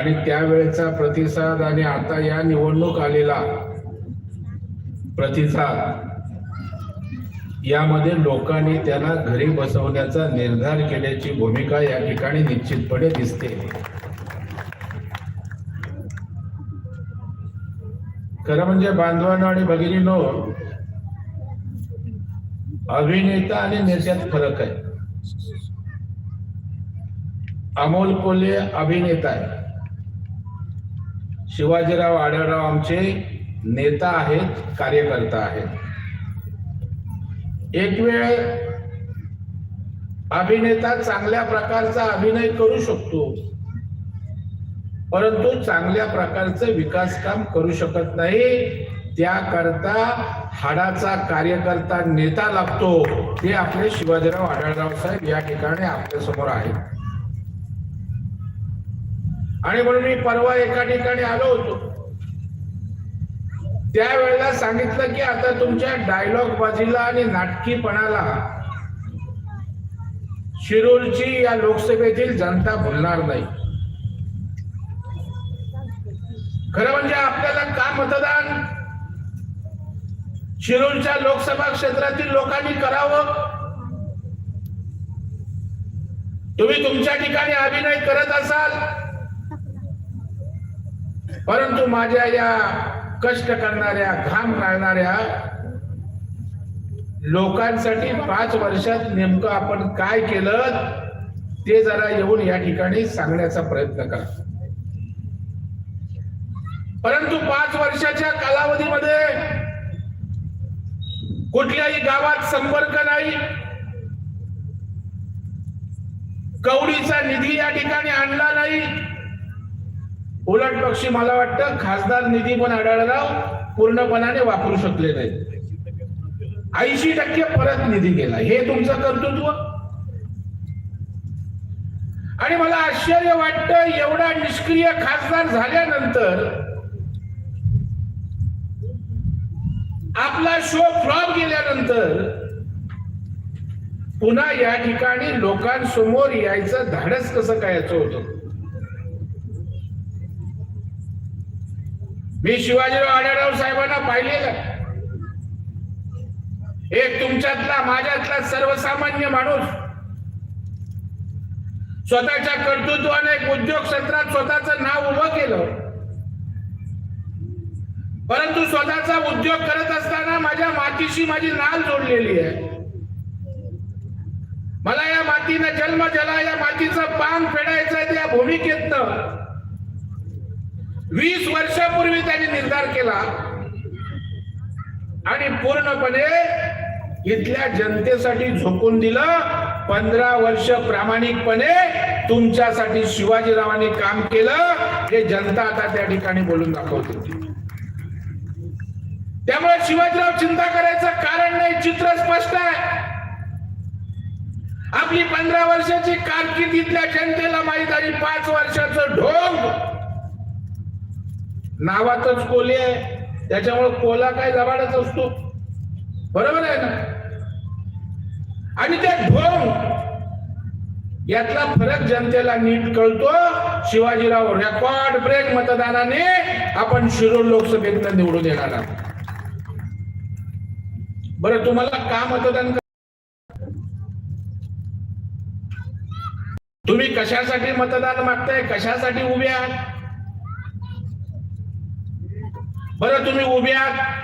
आणि त्यावेळेचा प्रतिसाद आणि आता या निवडणूक आलेला प्रतिसाद यामध्ये लोकांनी त्याला घरी बसवण्याचा निर्धार केल्याची भूमिका या ठिकाणी निश्चितपणे दिसते. खरं म्हणजे बांधवांना आणि भगिनीनो अभिनेता आणि नेत्यात फरक आहे. अमोल कोल्हे अभिनेता आहे. शिवाजीराव आढळराव आमचे नेता आहेत कार्यकर्ता आहेत. एक वेळ अभिनेता चांगल्या प्रकारचा अभिनय करू शकतो परंतु चांगल्या प्रकारचं विकास काम करू शकत नाही त्याकरता हाडाचा कार्यकर्ता नेता लागतो ते आपले शिवाजीराव आढळराव साहेब या ठिकाणी आपल्यासमोर आहेत. आणि म्हणून मी परवा एका ठिकाणी आलो होतो. त्यावेळेला सांगितलं की आता तुमच्या डायलॉग बाजीला आणि नाटकीपणाला शिरूरची या लोकसभेतील जनता भुलणार नाही. खरं म्हणजे आपल्याला का मतदान? शिरूरच्या लोकसभा क्षेत्रातील लोकांनी करावं? तुम्ही तुमच्या ठिकाणी अभिनय करत असाल? परंतु माझ्या या कष्ट करणाऱ्या घाम घालणाऱ्या लोकांसाठी पाच वर्षात नेमकं आपण काय केलं ते जरा येऊन या ठिकाणी सांगण्याचा प्रयत्न करा. परंतु पाच वर्षाच्या कालावधीमध्ये कुठल्याही गावात संपर्क नाही. कवडीचा निधी या ठिकाणी आणला नाही. उलट पक्षी मला वाटतं खासदार निधी पण आढळराव पूर्णपणाने वापरू शकले नाही ऐंशी टक्के परत निधी गेला. हे तुमचं कर्तृत्व? आणि मला आश्चर्य वाटतं एवढा निष्क्रिय खासदार झाल्यानंतर आपला शो फ्लॉप गेल्यानंतर पुन्हा या ठिकाणी लोकांसमोर यायचं धाडस कसं कायचं होतं? मी शिवाजीराव आढळराव साहेबांना पाहिलेलं. एक तुमच्यातला माझ्यातला सर्वसामान्य माणूस. स्वतःच्या कर्तृत्वाने एक उद्योग क्षेत्रात स्वतःचं नाव उभं केलं. परंतु स्वतःचा उद्योग करत असताना माझ्या मातीशी माझी नाल जोडलेली आहे. मला या मातीनं जन्म दिला या मातीचं पान फेडायचं आहे त्या भूमिकेतनं. वीस वर्षापूर्वी त्यांनी निर्धार केला आणि पूर्णपणे इथल्या जनतेसाठी झोकून दिलं. पंधरा वर्ष प्रामाणिकपणे तुमच्यासाठी शिवाजीरावांनी काम केलं. हे जनता आता त्या ठिकाणी बोलून दाखवते. त्यामुळे शिवाजीराव चिंता करायचं कारण नाही चित्र स्पष्ट आहे. आपली पंधरा वर्षाची कारकीर्द इथल्या जनतेला माहीत आणि पाच वर्षाचं ढोंग नावातच कोली आहे. त्याच्यामुळे कोला काय जबाडच असतो. बरोबर आहे ना? आणि त्या ढोंग यातला फरक जनतेला नीट कळतो. शिवाजीराव रेकॉर्ड ब्रेक मतदानाने आपण शिरोळ लोकसभेतनं निवडून येणार आहोत. बरं तुम्हाला का मतदान तुम्ही कशासाठी मतदान मागताय? कशासाठी उभे आहात? बरं तुम्ही उभे आहात.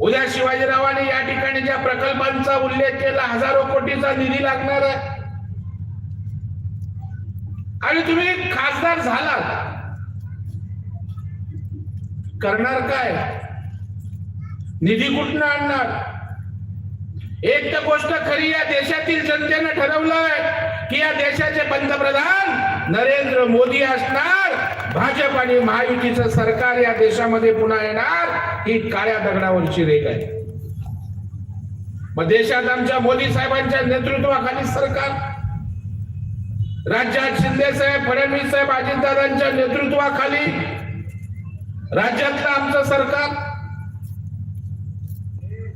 उद्या शिवाजीरावांनी या ठिकाणी ज्या प्रकल्पांचा उल्लेख केला हजारो कोटीचा निधी लागणार आहे. आणि तुम्ही खासदार झालात. करणार काय? निधी कुठनं आणणार? एक तर गोष्ट खरी या देशातील जनतेनं ठरवलंय की या देशाचे पंतप्रधान नरेंद्र मोदी असणार. भाजप आणि महायुतीचं सरकार या देशामध्ये पुन्हा येणार ही काळ्या दगडावरची रेख आहे. मग देशात आमच्या मोदी साहेबांच्या नेतृत्वाखाली सरकार राज्यात शिंदे साहेब फडणवीस साहेब अजितदादांच्या नेतृत्वाखाली राज्यातलं आमचं सरकार.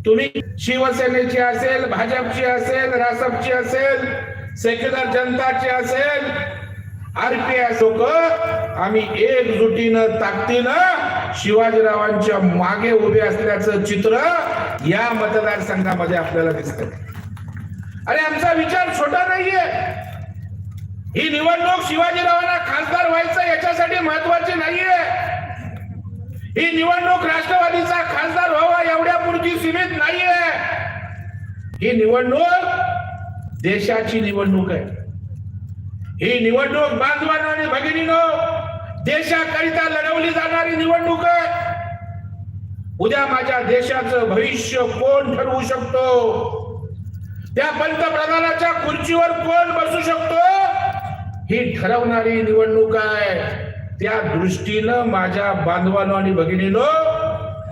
तुम्ही शिवसेनेची असेल भाजपची असेल रासपची असेल सेक्युलर जनताची असेल आरपीआय लोक आम्ही एकजुटीनं ताकदीनं शिवाजीरावांच्या मागे उभे असल्याचं चित्र या मतदारसंघामध्ये आपल्याला दिसत अरे आमचा विचार छोटा नाहीये. ही निवडणूक शिवाजीरावांना खासदार व्हायचं याच्यासाठी महत्वाची नाहीये. ही निवडणूक राष्ट्रवादीचा खासदार व्हावा एवढ्या पुरती सीमित नाहीये. ही निवडणूक देशाची निवडणूक आहे. ही निवडणूक बांधवांनो आणि भगिनीनो देशाकरिता लढवली जाणारी निवडणूक आहे. उद्या माझ्या देशाचं भविष्य कोण ठरवू शकतो? त्या पंतप्रधानाच्या खुर्चीवर कोण बसू शकतो? ही ठरवणारी निवडणूक आहे. त्या दृष्टीनं माझ्या बांधवानो आणि भगिनीनो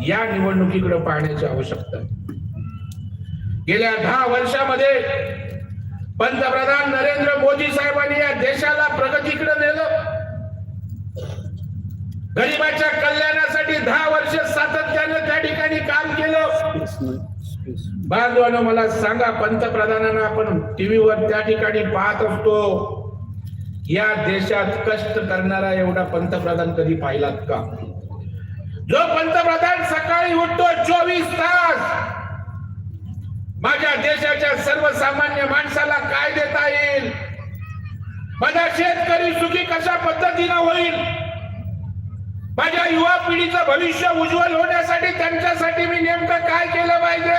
या निवडणुकीकडे पाहण्याची आवश्यकता गेल्या दहा वर्षामध्ये पंतप्रधान नरेंद्र मोदी साहेबांनी या देशाला प्रगतीकडे नेलं. गरीबाच्या कल्याणासाठी दहा वर्ष सातत्यानं त्या ठिकाणी काम केलं. बांधवानं मला सांगा पंतप्रधानांना आपण टीव्हीवर त्या ठिकाणी पाहत असतो या देशात कष्ट करणारा एवढा पंतप्रधान कधी पाहिलात का? जो पंतप्रधान सकाळी उठतो चोवीस तास माझ्या देशाच्या सर्वसामान्य माणसाला काय देता येईल? माझा शेतकरी सुखी कशा पद्धतीनं होईल? माझ्या युवा पिढीचं भविष्य उज्ज्वल होण्यासाठी त्यांच्यासाठी मी नेमकं काय केलं पाहिजे?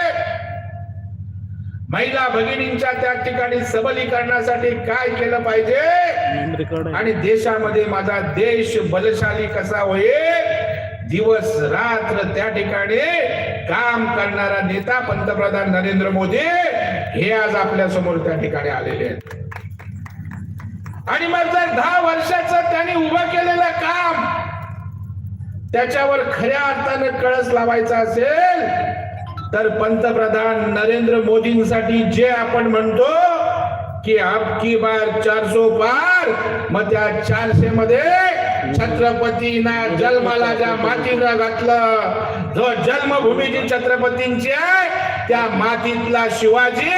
महिला भगिनींच्या त्या ठिकाणी सबलीकरणासाठी काय केलं पाहिजे? आणि देशामध्ये माझा देश बलशाली कसा होईल? दिवस रात्र त्या ठिकाणी काम करणारा नेता पंतप्रधान नरेंद्र मोदी हे आज आपल्यासमोर त्या ठिकाणी आलेले आहेत. आणि मग जर दहा वर्षाचं त्यांनी उभं केलेलं काम त्याच्यावर खऱ्या अर्थानं कळस लावायचा असेल तर पंतप्रधान नरेंद्र मोदींसाठी जे आपण म्हणतो की आपकी बार चारसो पार मग त्या चारशे मध्ये छत्रपतीना जन्माला ज्या मातीनं घातलं जो जन्मभूमी जी छत्रपतींची आहे त्या मातीतला शिवाजी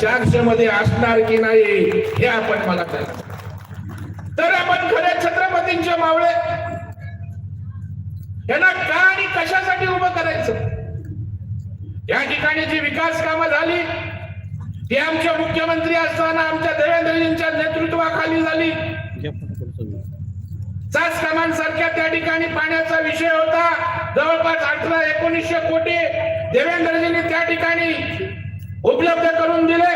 चारशे मध्ये असणार की नाही हे आपण मला कळलं तर आपण खरे छत्रपतींचे मावळे. यांना का आणि कशासाठी उभं करायचं? या ठिकाणी जी विकास कामं झाली ती आमच्या मुख्यमंत्री असताना आमच्या देवेंद्रजींच्या नेतृत्वाखाली झाली. चाच कामांसारख्या त्या ठिकाणी पाण्याचा विषय होता. जवळपास अठरा एकोणीसशे कोटी देवेंद्रजींनी त्या ठिकाणी उपलब्ध करून दिले.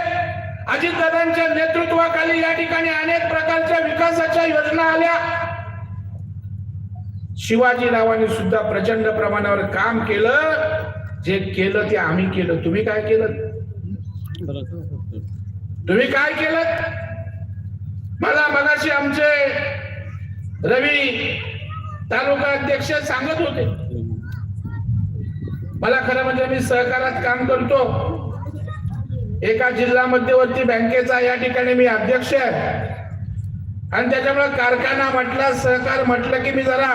अजितदादांच्या नेतृत्वाखाली या ठिकाणी अनेक प्रकारच्या विकासाच्या योजना आल्या. शिवाजीरावांनी सुद्धा प्रचंड प्रमाणावर काम केलं. जे केलं ते आम्ही केलं. तुम्ही काय केलं? तुम्ही काय केलं? मला मगाशी आमचे रवी तालुका अध्यक्ष सांगत होते. मला खरं म्हणजे मी सहकारात काम करतो. एका जिल्हा मध्यवर्ती बँकेचा या ठिकाणी मी अध्यक्ष आहे. आणि त्याच्यामुळे कारखाना म्हटला सहकार म्हटलं की मी जरा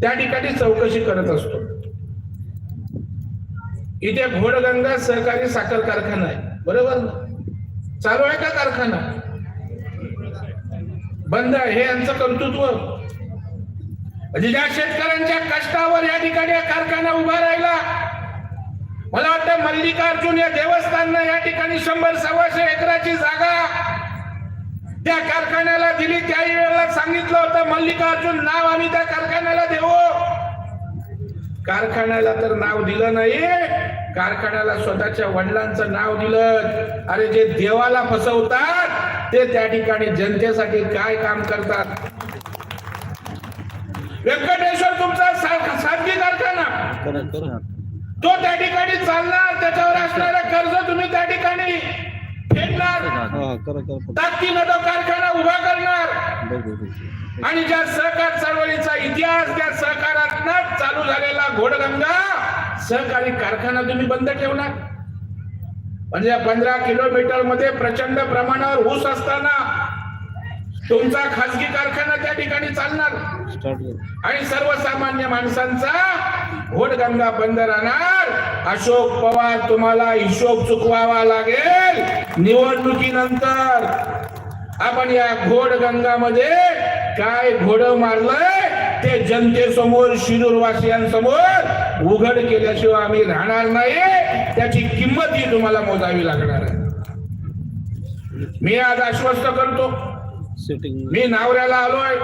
त्या ठिकाणी चौकशी करत असतो. इथे घोडगंगा सहकारी साखर कारखाना आहे. बरोबर? ना? चालू आहे का कारखाना? बंद आहे. हे यांचं कर्तृत्व. म्हणजे ज्या शेतकऱ्यांच्या कष्टावर या ठिकाणी कारखाना उभा राहिला मला वाटतं मल्लिकार्जुन या देवस्थाननं या ठिकाणी शंभर सव्वाशे एकराची जागा त्या कारखान्याला दिली. त्याही वेळेला सांगितलं होतं मल्लिकार्जुन नाव आम्ही त्या कारखान्याला देऊ. कारखान्याला तर नाव दिलं नाही. कारखान्याला स्वतःच्या वडिलांचं नाव दिलं. अरे जे देवाला फसवतात ते त्या ठिकाणी जनतेसाठी काय काम करतात? व्यंकटेश्वर तुमचा सारखी कारखाना. तो त्या ठिकाणी चालणार त्याच्यावर असणारा कर्ज तुम्ही त्या ठिकाणी फेडणार. ताकदीनं तो कारखाना उभा करणार. आणि ज्या सहकार चळवळीचा इतिहास त्या सहकारात चालू झालेला घोडगंगा सहकारी कारखाना तुम्ही बंद ठेवणार. म्हणजे पंधरा किलोमीटरमध्ये प्रचंड प्रमाणावर ऊस असताना तुमचा खासगी कारखाना त्या ठिकाणी चालणार. आणि सर्वसामान्य माणसांचा घोडगंगा बंद राहणार. अशोक पवार तुम्हाला हिशोब चुकवावा लागेल. निवडणुकीनंतर आपण या घोड गंगामध्ये काय घोड मारलंय ते जनतेसमोर शिरूरवासियांसमोर उघड केल्याशिवाय आम्ही राहणार नाही. त्याची किंमत ही तुम्हाला मोजावी लागणार आहे. मी आज आश्वस्त करतो. मी नावऱ्याला आलोय.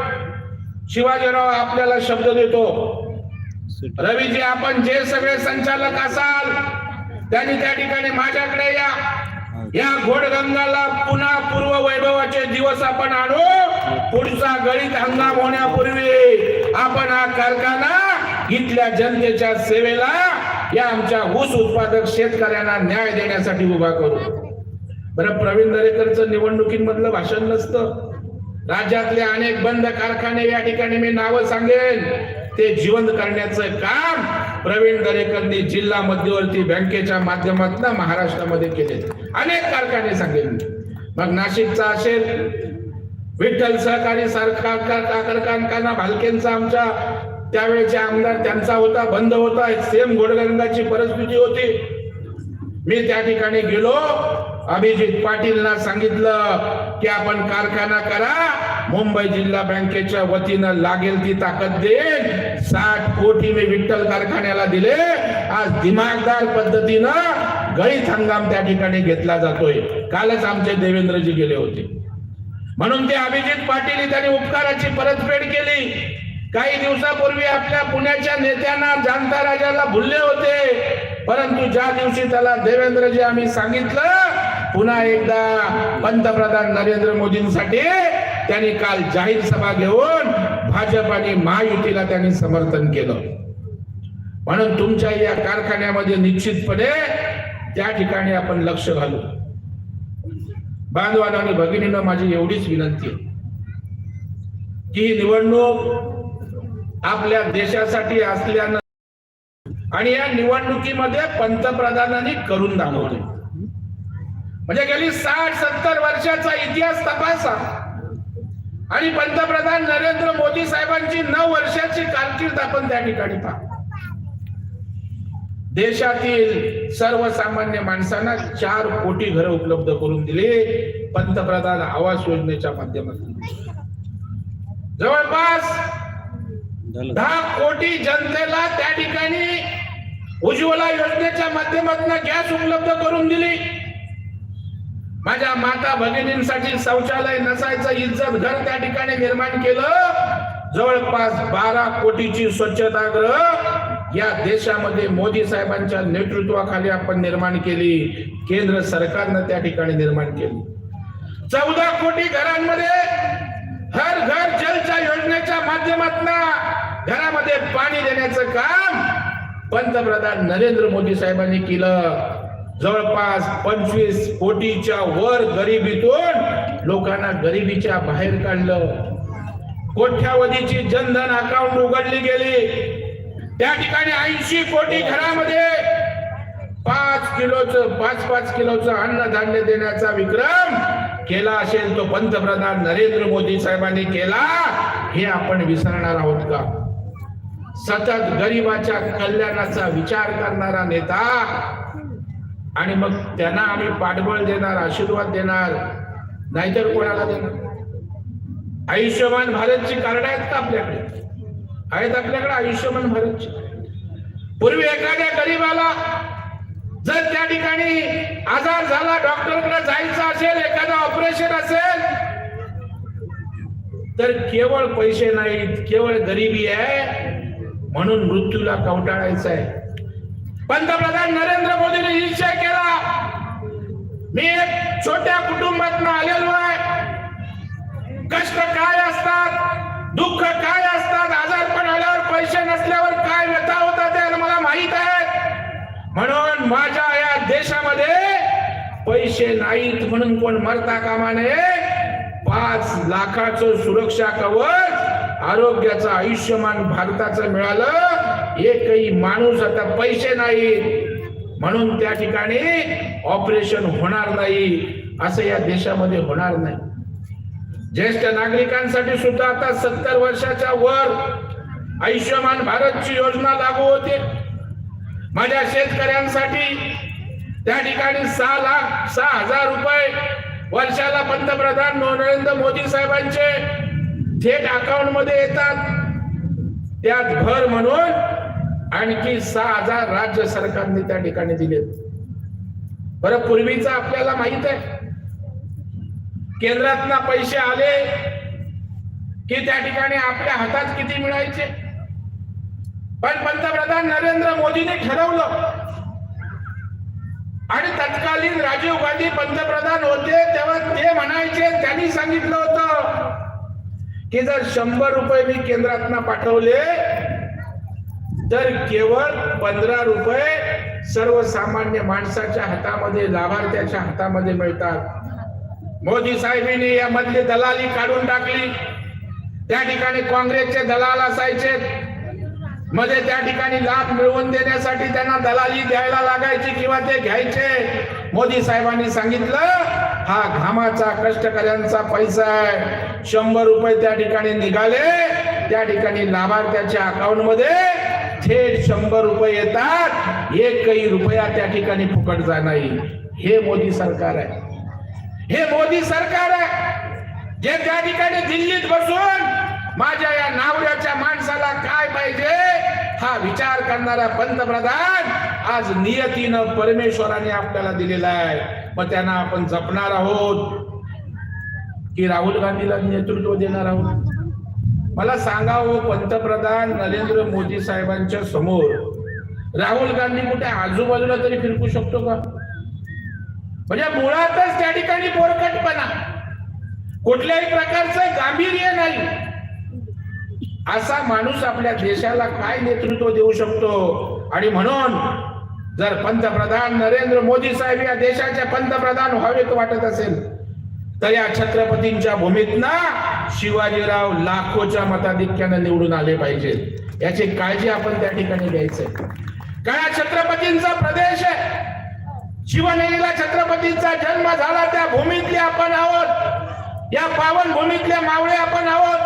शिवाजीराव आपल्याला शब्द देतो. रवीजी आपण जे सगळे संचालक असाल त्यांनी त्या ठिकाणी माझ्याकडे या. या घोडगंगाला पुन्हा पूर्व वैभवाचे दिवस आपण आणू. पुढचा गळीत हंगाम होण्यापूर्वी आपण हा कारखाना इथल्या जनतेच्या सेवेला या आमच्या ऊस उत्पादक शेतकऱ्यांना न्याय देण्यासाठी उभा करू. बरं प्रवीण दरेकरचं निवडणुकीमधलं भाषण नसतं. राज्यातले अनेक बंद कारखाने या ठिकाणी मी नावं सांगेन. ते जिवंत करण्याचं काम प्रवीण दरेकरनी जिल्हा मध्यवर्ती बँकेच्या माध्यमातून महाराष्ट्रामध्ये केले. अनेक कारखाने सांगेन मग नाशिकचा असेल विठ्ठल सहकारी सारखा कारखाना भालकेंचा आमच्या त्यावेळेचे आमदार त्यांचा होता बंद होता. सेम घोडगंगाची परिस्थिती होती. मी त्या ठिकाणी गेलो. अभिजित पाटीलना सांगितलं की आपण कारखाना करा मुंबई जिल्हा बँकेच्या वतीनं लागेल ती ताकद देईन साठ कोटी मी विठ्ठल कारखान्याला दिले. आज दिमागदार पद्धतीनं गळीत हंगाम त्या ठिकाणी घेतला जातोय. कालच आमचे देवेंद्रजी गेले होते. म्हणून ते अभिजित पाटील त्यांनी उपकाराची परतफेड केली. काही दिवसापूर्वी आपल्या पुण्याच्या नेत्यांना जाणता राजाला भुलले होते. परंतु ज्या दिवशी त्याला देवेंद्रजी आम्ही सांगितलं पुन्हा एकदा पंतप्रधान नरेंद्र मोदींसाठी त्यांनी काल जाहीर सभा घेऊन भाजप आणि महायुतीला त्यांनी समर्थन केलं. म्हणून तुमच्या या कारखान्यामध्ये निश्चितपणे त्या ठिकाणी आपण लक्ष घालू. बांधवान आणि भगिनीनं माझी एवढीच विनंती आहे की ही निवडणूक आपल्या देशासाठी असल्यानं आणि या निवडणुकीमध्ये पंतप्रधानांनी करून दाखवले म्हणजे गेली साठ सत्तर वर्षाचा इतिहास तपासा. आणि पंतप्रधान नरेंद्र मोदी साहेबांची नऊ वर्षाची कारकीर्द आपण त्या ठिकाणी पहा देशातील सर्वसामान्य माणसांना चार कोटी घरं उपलब्ध करून दिले पंतप्रधान आवास योजनेच्या माध्यमातून. जवळपास दहा कोटी जनतेला त्या ठिकाणी उज्ज्वला योजनेच्या माध्यमातून गॅस उपलब्ध करून दिली. माझ्या माता भगिनींसाठी शौचालय नसायचं इज्जत घर त्या ठिकाणी निर्माण केलं. जवळपास बारा कोटीची स्वच्छतागृह या देशामध्ये मोदी साहेबांच्या नेतृत्वाखाली आपण निर्माण केली. केंद्र सरकारनं त्या ठिकाणी निर्माण केली. चौदा कोटी घरांमध्ये हर घर जलच्या योजनेच्या माध्यमातून घरामध्ये पाणी देण्याचं काम पंतप्रधान नरेंद्र मोदी साहेबांनी केलं. जवळपास पंचवीस कोटीच्या वर गरिबीतून लोकांना गरिबीच्या बाहेर काढलं. कोट्यावधीची जनधन अकाउंट उघडली गेली. त्या ठिकाणी ऐंशी कोटी घरामध्ये पाच किलोचं पाच पाच किलोचं अन्नधान्य देण्याचा विक्रम केला असेल तो पंतप्रधान नरेंद्र मोदी साहेबांनी केला हे आपण विसरणार आहोत का? सतत गरिबाच्या कल्याणाचा विचार करणारा नेता आणि मग त्यांना आम्ही पाठबळ देणार आशीर्वाद देणार नाहीतर कोणाला देणार? आयुष्यमान भारतची कार्ड आहेत का आपल्याकडे? आहेत आपल्याकडे आयुष्यमान भारतची. पूर्वी एखाद्या गरीबाला जर त्या ठिकाणी आजार झाला डॉक्टरकडे जायचं असेल एखादा ऑपरेशन असेल तर केवळ पैसे नाहीत केवळ गरिबी आहे. म्हणून मृत्यूला कवटाळायचं आहे. पंतप्रधान नरेंद्र मोदींनी निश्चय केला. मी एक छोट्या कुटुंबात आलेलो आहे. कष्ट काय असतात दुःख काय असतात आजारपण आल्यावर पैसे नसल्यावर काय व्यथा होतात ते मला माहीत आहे म्हणून माझ्या या देशामध्ये पैसे नाहीत म्हणून कोण मरता कामा नये. पाच लाखाचं सुरक्षा कवच आरोग्याचं आयुष्यमान भारताचं मिळालं. एकही माणूस आता पैसे नाहीत म्हणून त्या ठिकाणी ऑपरेशन होणार नाही असं या देशामध्ये होणार नाही. ज्येष्ठ नागरिकांसाठी सुद्धा आता सत्तर वर्षाच्या वर आयुष्यमान भारतची योजना लागू होते. माझ्या शेतकऱ्यांसाठी त्या ठिकाणी सहा लाख सहा हजार रुपये वर्षाला पंतप्रधान नरेंद्र मोदी साहेबांचे थेट अकाउंटमध्ये येतात. त्यात भर म्हणून आणखी सहा हजार राज्य सरकारने त्या ठिकाणी दिलेत. बरं पूर्वीच आपल्याला माहीत आहे. केंद्रातना पैसे आले की त्या ठिकाणी आपल्या हातात किती मिळायचे? पण पंतप्रधान नरेंद्र मोदींनी ठरवलं. आणि तत्कालीन राजीव गांधी पंतप्रधान होते तेव्हा ते म्हणायचे त्यांनी सांगितलं होतं की जर शंभर रुपये मी केंद्रातना पाठवले तर केवळ पंधरा रुपये सर्वसामान्य माणसाच्या हातामध्ये लाभार्थ्याच्या हातामध्ये मिळतात. मोदी साहेबांनी यामधली दलाली काढून टाकली. त्या ठिकाणी काँग्रेसचे दलाल असायचे. मध्ये त्या ठिकाणी लाभ मिळवून देण्यासाठी त्यांना दलाली द्यायला लागायची किंवा ते घ्यायचे. मोदी साहेबांनी सांगितलं हा घामाचा कष्टकऱ्यांचा पैसा आहे. शंभर रुपये त्या ठिकाणी निघाले. त्या ठिकाणी लाभार्थ्याच्या अकाउंटमध्ये थेट शंभर रुपये येतात. एकही रुपया त्या ठिकाणी फुकट जा नाही. हे मोदी सरकार आहे. हे मोदी सरकार आहे. जे त्या ठिकाणी दिल्लीत बसून माझ्या या नावऱ्याच्या माणसाला काय पाहिजे हा विचार करणारा पंतप्रधान आज नियतीनं परमेश्वराने आपल्याला दिलेला आहे. मग त्यांना आपण जपणार आहोत. की राहुल गांधीला नेतृत्व देणार आहोत? मला सांगावं हो पंतप्रधान नरेंद्र मोदी साहेबांच्या समोर. राहुल गांधी कुठे आजूबाजूला तरी फिरकू शकतो का? म्हणजे मुळातच त्या ठिकाणी बोरकटपणा. कुठल्याही प्रकारचं गांभीर्य नाही. असा माणूस आपल्या देशाला काय नेतृत्व देऊ शकतो? आणि म्हणून जर पंतप्रधान नरेंद्र मोदी साहेब या देशाचे पंतप्रधान व्हावेत वाटत असेल तर या छत्रपतींच्या भूमीतनं शिवाजीराव लाखोच्या मताधिक्यानं निवडून आले पाहिजेत. याची काळजी आपण त्या ठिकाणी घ्यायचंय. कारण छत्रपतींचा प्रदेश आहे. शिवनेरीला छत्रपतींचा जन्म झाला त्या भूमीतले आपण आहोत. या पावन भूमीतले मावळे आपण आहोत.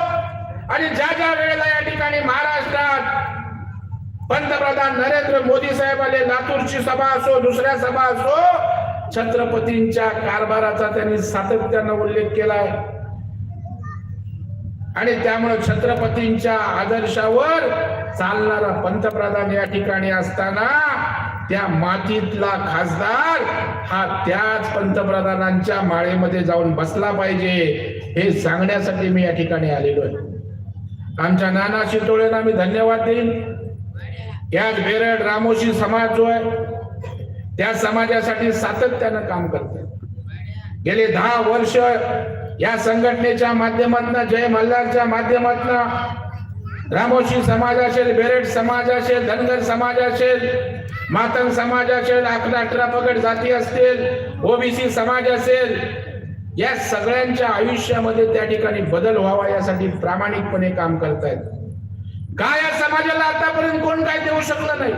आणि ज्या ज्या वेळेला या ठिकाणी महाराष्ट्रात पंतप्रधान नरेंद्र मोदी साहेब आले लातूरची सभा असो दुसऱ्या सभा असो छत्रपतींच्या कारभाराचा त्यांनी सातत्यानं उल्लेख केलाय. आणि त्यामुळे छत्रपतींच्या आदर्शावर चालणारा पंतप्रधान या ठिकाणी असताना त्या मातीतला खासदार हा त्याच पंतप्रधानांच्या माळेमध्ये जाऊन बसला पाहिजे हे सांगण्यासाठी मी या ठिकाणी आलेलो आहे. आमच्या नाना शितोळेंना मी धन्यवाद देईन. याच बेरड रामोशी समाज जो आहे त्या समाजासाठी सातत्यानं काम करतात गेले दहा वर्ष या संघटनेच्या माध्यमातून जय मल्हारच्या माध्यमातून रामोशी समाज असेल बेरेट समाज असेल धनगर समाज असेल मातंग समाज असेल अकरा अठरा पगड जाती असतील ओबीसी समाज असेल या सगळ्यांच्या आयुष्यामध्ये त्या ठिकाणी बदल व्हावा यासाठी प्रामाणिकपणे काम करतायत. का या समाजाला आतापर्यंत कोण काय देऊ शकलं नाही?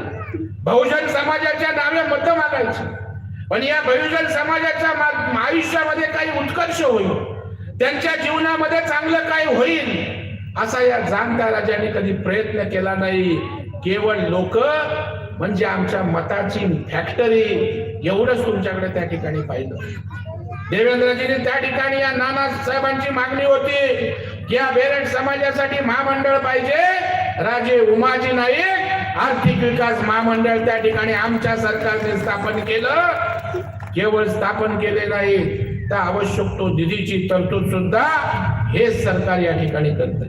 बहुजन समाजाच्या नावे मतं मागायची. पण या बहुजन समाजाच्या मा- आयुष्यामध्ये काही उत्कर्ष होईल. त्यांच्या जीवनामध्ये चांगलं काय होईल असा या जाणत्या राजाने कधी प्रयत्न केला नाही. केवळ लोक म्हणजे आमच्या मताची फॅक्टरी एवढंच तुमच्याकडे त्या ठिकाणी पाहिलं. देवेंद्रजीने त्या ठिकाणी या नाना साहेबांची मागणी होती की या बेरड समाजासाठी महामंडळ पाहिजे. राजे उमाजी नाईक आर्थिक विकास महामंडळ त्या ठिकाणी आमच्या सरकारने स्थापन केलं. केवळ स्थापन केले नाही तर आवश्यक तो निधीची तरतूद सुद्धा हेच सरकार या ठिकाणी करत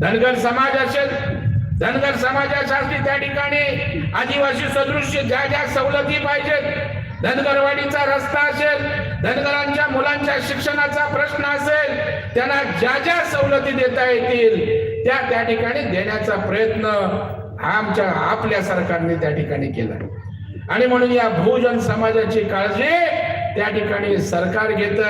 धनगर समाज असेल धनगर समाजासाठी त्या ठिकाणी आदिवासी सदृश्य ज्या ज्या सवलती पाहिजेत धनगरवाडीचा रस्ता असेल धनगरांच्या मुलांच्या शिक्षणाचा प्रश्न असेल त्यांना ज्या ज्या सवलती देता येतील त्या त्या ठिकाणी देण्याचा प्रयत्न आमच्या आपल्या सरकारने त्या ठिकाणी केला. आणि म्हणून या बहुजन समाजाची काळजी त्या ठिकाणी सरकार घेत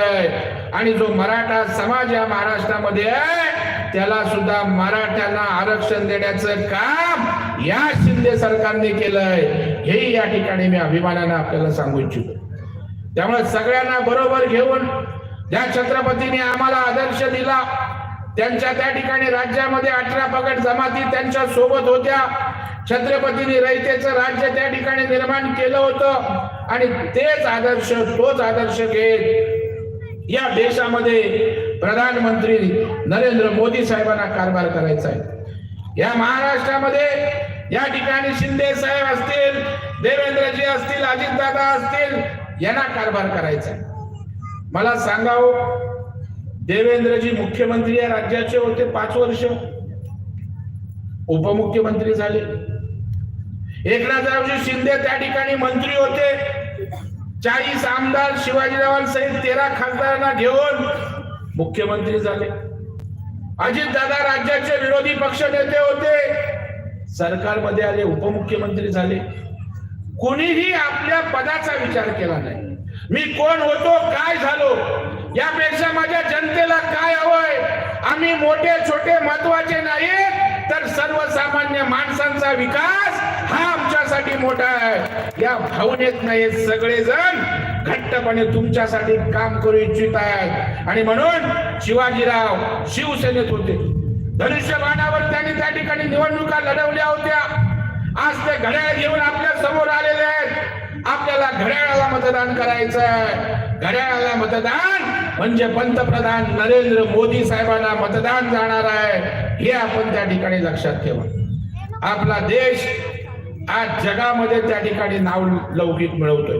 आणि जो मराठा समाज या महाराष्ट्रामध्ये आहे त्याला सुद्धा मराठ्यांना आरक्षण देण्याचं काम या शिंदे सरकारने केलंय. हेही या ठिकाणी मी अभिमानानं आपल्याला सांगू इच्छितो. त्यामुळे सगळ्यांना बरोबर घेऊन ज्या छत्रपतीने आम्हाला आदर्श दिला त्यांच्या त्या ठिकाणी राज्यामध्ये अठरा पगड जमाती त्यांच्यासोबत होत्या. छत्रपतीने रयतेचं राज्य त्या ठिकाणी निर्माण केलं होतं. आणि तेच आदर्श तोच आदर्श घेत या देशामध्ये प्रधानमंत्री नरेंद्र मोदी साहेबांना कारभार करायचा आहे. या महाराष्ट्रामध्ये या ठिकाणी शिंदे साहेब असतील देवेंद्रजी असतील अजितदादा असतील यांना कारभार करायचा आहे. मला सांगावं देवेंद्रजी मुख्यमंत्री या राज्याचे होते पाच वर्ष. उपमुख्यमंत्री झाले. एकनाथरावजी शिंदे त्या ठिकाणी मंत्री होते. चाळीस आमदार शिवाजीरावांसहित तेरा खासदारांना घेऊन मुख्यमंत्री झाले. अजितदादा राज्याचे विरोधी पक्ष नेते होते. सरकारमध्ये आले उपमुख्यमंत्री झाले. कोणीही आपल्या पदाचा विचार केला नाही. मी कोण होतो काय झालो यापेक्षा माझ्या जनतेला काय हवंय? आम्ही मोठे छोटे महत्त्वाचे नाही तर सर्वसामान्य माणसांचा विकास हा आमच्यासाठी मोठा आहे. या भावनेत नाही सगळेजण घट्टपणे तुमच्यासाठी काम करू इच्छित आहेत. आणि म्हणून शिवाजीराव शिवसेनेत होते. धनुष्यबाणावर त्यांनी त्या ठिकाणी निवडणुका लढवल्या होत्या. आज ते घड्याळ घेऊन आपल्यासमोर आलेले आहेत. आपल्याला घड्याळाला मतदान करायचं आहे. घड्याळाला मतदान म्हणजे पंतप्रधान नरेंद्र मोदी साहेबांना मतदान जाणार आहे. हे आपण त्या ठिकाणी लक्षात ठेवा. आपला देश आज जगामध्ये त्या ठिकाणी नाव लौकिक मिळवतोय.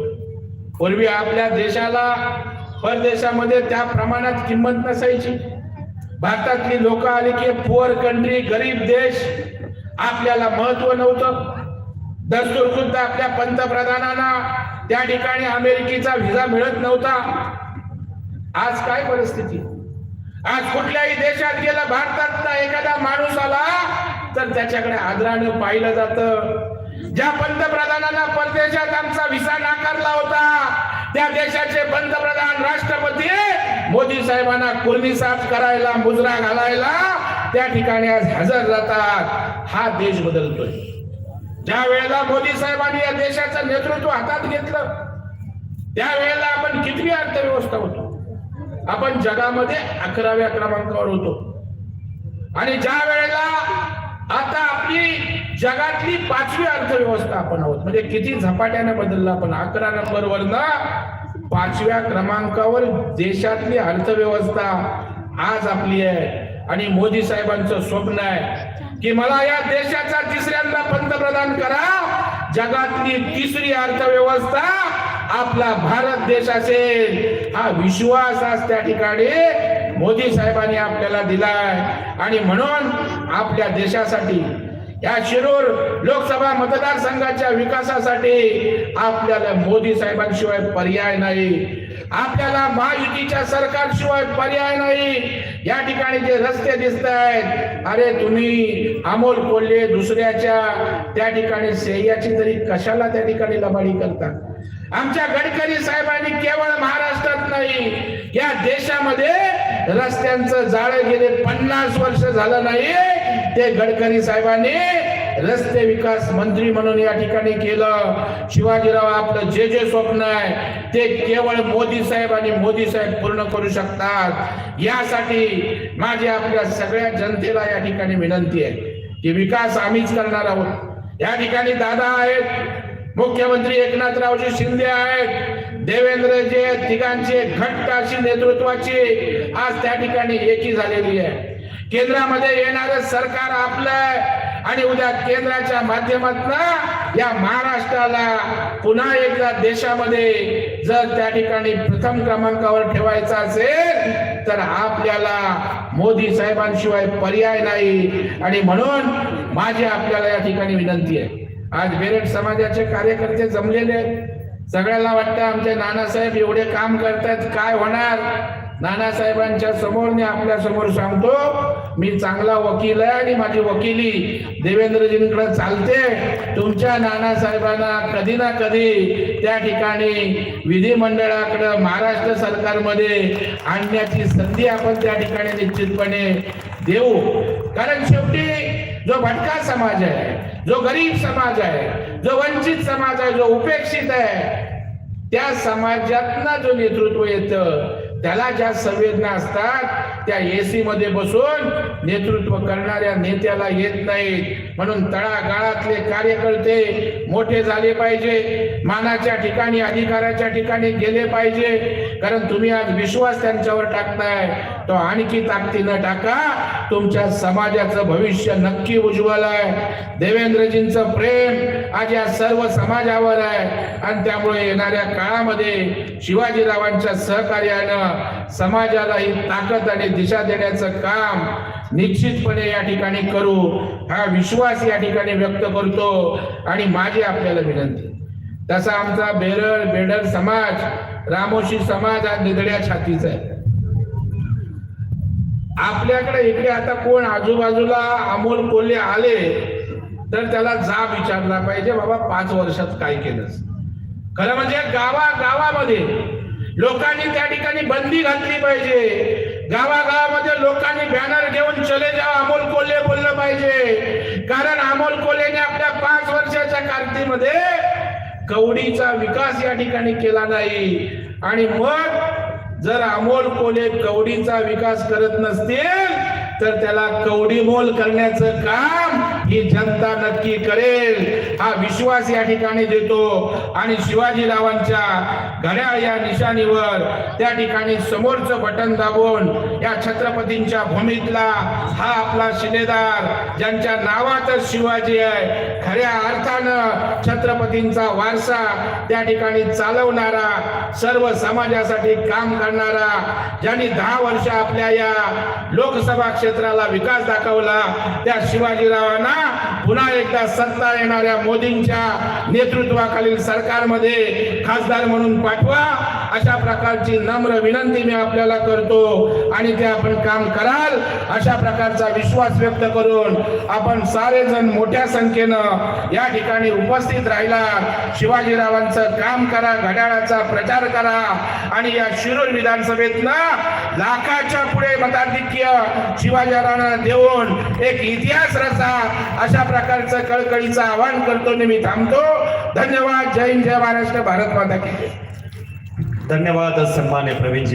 पूर्वी आपल्या देशाला परदेशामध्ये त्या प्रमाणात किंमत नसायची. भारतातली लोक आली की पुअर कंट्री गरीब देश आपल्याला महत्त्व नव्हतं. दस्तूर सुद्धा आपल्या पंतप्रधानांना त्या ठिकाणी अमेरिकेचा व्हिसा मिळत नव्हता. आज काय परिस्थिती? आज कुठल्याही देशात गेला भारतात एखादा माणूस आला तर त्याच्याकडे आदरानं पाहिलं जातं. ज्या पंतप्रधानांना परदेशात आमचा व्हिसा नाकारला होता त्या देशाचे पंतप्रधान राष्ट्रपती मोदी साहेबांना कुर्णी साफ करायला मुजरा घालायला त्या ठिकाणी आज हजर जातात हा देश बदलतोय. ज्या वेळेला मोदी साहेबांनी या देशाचं नेतृत्व हातात घेतलं त्यावेळेला आपण कितवी अर्थव्यवस्था होतो? आपण जगामध्ये अकराव्या क्रमांकावर होतो. आणि ज्या वेळेला आता आपली जगातली पाचवी अर्थव्यवस्था आपण आहोत. म्हणजे किती झपाट्याने बदललं आपण. अकरा नंबरवर ना पाचव्या क्रमांकावर देशातली अर्थव्यवस्था आज आपली आहे. आणि मोदी साहेबांचं स्वप्न आहे की मला या देशाचा तिसऱ्यांदा पंतप्रधान करा. जगातली तिसरी अर्थव्यवस्था आपला भारत देश असेल. हा विश्वास आज त्या ठिकाणी मोदी साहेबांनी आपल्याला दिलाय. आणि म्हणून आपल्या देशासाठी या शिरूर लोकसभा मतदारसंघाच्या विकासासाठी आपल्याला मोदी साहेबांशिवाय पर्याय नाही. आपल्याला महायुतीच्या सरकारशिवाय पर्याय नाही. या ठिकाणी जे रस्ते दिसत आहेत अरे तुम्ही अमोल कोल्हे दुसऱ्याच्या त्या ठिकाणी सेयाची तरी कशाला त्या ठिकाणी लबाडी करता? आमच्या गडकरी साहेबांनी केवळ महाराष्ट्रात नाही या देशामध्ये रस्त्यांचं जाळं गेले पन्नास वर्ष झालं नाही. ते गडकरी साहेबांनी रस्ते विकास मंत्री म्हणून या ठिकाणी केलं. शिवाजीराव आपलं जे जे स्वप्न आहे ते केवळ मोदी साहेब आणि मोदी साहेब पूर्ण करू शकतात. यासाठी माझी आपल्या सगळ्या जनतेला या ठिकाणी विनंती आहे की विकास आम्हीच करणार आहोत. या ठिकाणी दादा आहेत मुख्यमंत्री एकनाथरावजी शिंदे आहेत देवेंद्रजे आहेत तिघांची घट्ट अशी नेतृत्वाची आज त्या ठिकाणी एकी झालेली आहे. केंद्रामध्ये येणारं सरकार आपलं आणि उद्या केंद्राच्या माध्यमातून या महाराष्ट्राला पुन्हा एकदा देशामध्ये जर त्या ठिकाणी प्रथम क्रमांकावर ठेवायचा असेल तर आपल्याला मोदी साहेबांशिवाय पर्याय नाही. आणि म्हणून माझी आपल्याला या ठिकाणी विनंती आहे. आज बेरेट समाजाचे कार्यकर्ते जमलेले आहेत. सगळ्याला वाटतं आमचे नानासाहेब एवढे काम करतात काय होणार? नानासाहेबांच्या समोर मी आपल्यासमोर सांगतो मी चांगला वकील आहे आणि माझी वकिली देवेंद्रजींकडे चालते. तुमच्या नानासाहेबांना कधी ना कधी त्या ठिकाणी विधिमंडळाकडे महाराष्ट्र सरकारमध्ये आणण्याची संधी आपण त्या ठिकाणी निश्चितपणे देऊ. कारण शेवटी जो भटका समाज आहे जो गरीब समाज आहे जो वंचित समाज आहे जो उपेक्षित आहे त्या समाजातनं जो नेतृत्व येतं त्याला ज्या संवेदना असतात त्या एसी मध्ये बसून नेतृत्व करणाऱ्या नेत्याला येत नाहीत. म्हणून तळागाळातले कार्यकर्ते मोठे झाले पाहिजे. मानाच्या ठिकाणी अधिकाराच्या ठिकाणी गेले पाहिजे. कारण तुम्ही आज विश्वास त्यांच्यावर टाकताय. तो आणखी ताकदीनं टाका. तुमच्या समाजाचं भविष्य नक्की उज्ज्वल आहे. देवेंद्रजींचं प्रेम आज या सर्व समाजावर आहे. आणि त्यामुळे येणाऱ्या काळामध्ये शिवाजीरावांच्या सहकार्यानं समाजाला ही ताकद आणि दिशा देण्याचं काम निश्चितपणे या ठिकाणी करू हा विश्वास या ठिकाणी व्यक्त करतो आणि माझी आपल्याला विनंती तसा आमचा बेरळ बेडर समाज रामोशी समाज हा निधड्या छातीचा आहे. आपल्याकडे इकडे आता कोण आजूबाजूला अमोल कोल्हे आले तर त्याला जाब विचारला पाहिजे बाबा पाच वर्षात काय केलंस? खरं म्हणजे गावा गावामध्ये लोकांनी त्या ठिकाणी बंदी घातली पाहिजे. गावागावामध्ये लोकांनी बॅनर घेऊन चले जा अमोल कोल्हे बोललं पाहिजे. कारण अमोल कोल्हेने आपल्या पाच वर्षाच्या कारकीर्दीमध्ये कवडीचा विकास या ठिकाणी केला नाही. आणि मग जर अमोल कोल्हे कवडीचा विकास करत नसतील तर त्याला कवडी मोल करण्याचं काम ही जनता नक्की करेल. हा विश्वास या ठिकाणी देतो. आणि शिवाजीरावांच्या घड्याळ या निशाणीवर त्या ठिकाणी समोरचं बटन दाबून या छत्रपतींच्या भूमीतला हा आपला शिलेदार ज्यांच्या नावातच शिवाजी आहे खऱ्या अर्थानं छत्रपतींचा वारसा त्या ठिकाणी चालवणारा सर्व समाजासाठी काम करणारा ज्यांनी दहा वर्ष आपल्या या लोकसभा क्षेत्राला विकास दाखवला त्या शिवाजीरावांना पुन्हा एकदा सत्ता येणाऱ्या मोदींच्या नेतृत्वाखालील सरकारमध्ये खासदार म्हणून पाठवा. अशा प्रकारची नम्र विनंती मी आपल्याला करतो आणि ते आपण काम कराल अशा प्रकारचा विश्वास व्यक्त करून आपण सारेजण मोठ्या संख्येनं या ठिकाणी उपस्थित राहिला. शिवाजीरावांचं काम करा घड्याळाचा प्रचार करा आणि या शिरूर विधानसभेतनं लाखाच्या पुढे मताधिक्य शिवाजीरावांना देऊन एक इतिहास रचा. अशा प्रकारचं कळकळीचं आवाहन करतो मी थांबतो. धन्यवाद. जय हिंद जय महाराष्ट्र. भारत माता की जय. धन्यवाद सन्मान्य प्रवीणजी.